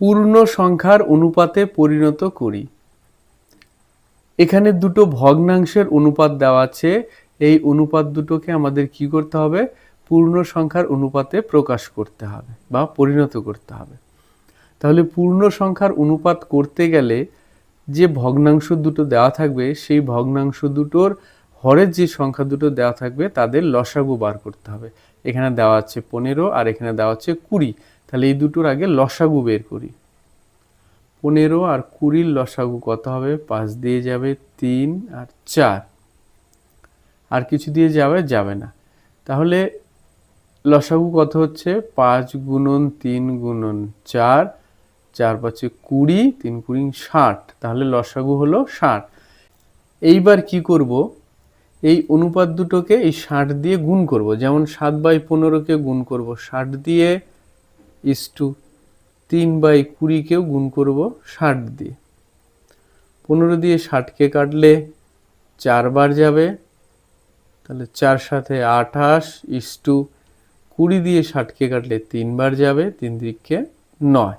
পূর্ণ সংখ্যার অনুপাতে পরিণত করি। এখানে দুটো ভগ্নাংশের অনুপাত দেওয়া আছে। এই অনুপাত দুটোকে আমাদের কি করতে হবে? পূর্ণ সংখ্যার অনুপাতে প্রকাশ করতে হবে বা পরিণত করতে হবে। তাহলে পূর্ণ সংখ্যার অনুপাত করতে গেলে যে ভগ্নাংশ দুটো দেওয়া থাকবে, সেই ভগ্নাংশ দুটোর হরের যে সংখ্যা দুটো দেওয়া থাকবে, তাদের লসাগু বার করতে হবে। এখানে দেওয়া আছে পনেরো আর এখানে দেওয়া আছে কুড়ি। তাহলে এই দুটোর আগে লসাগু বের করি। পনেরো আর কুড়ির লসাগু কত হবে? পাঁচ দিয়ে যাবে তিন আর চার। আর কিছু দিয়ে যাবে যাবে না। তাহলে লসাগু কত হচ্ছে? পাঁচ গুণন তিন গুণন চার চার পাঁচে কুড়ি, তিন কুড়ি ষাট। তাহলে লসাগু হলো ষাট। এইবার কি করব? এই অনুপাত দুটোকে এই ষাট দিয়ে গুণ করব। যেমন সাত বাই পনেরোকে গুণ করব। ষাট দিয়ে ইস টু তিন বাই কুড়িকেও গুণ করব ষাট দিয়ে। পনেরো দিয়ে ষাটকে কাটলে চারবার যাবে। তাহলে চার সাথে আঠাশ ইস টু কুড়ি দিয়ে ষাটকে কাটলে তিনবার যাবে, তিন দিককে নয়।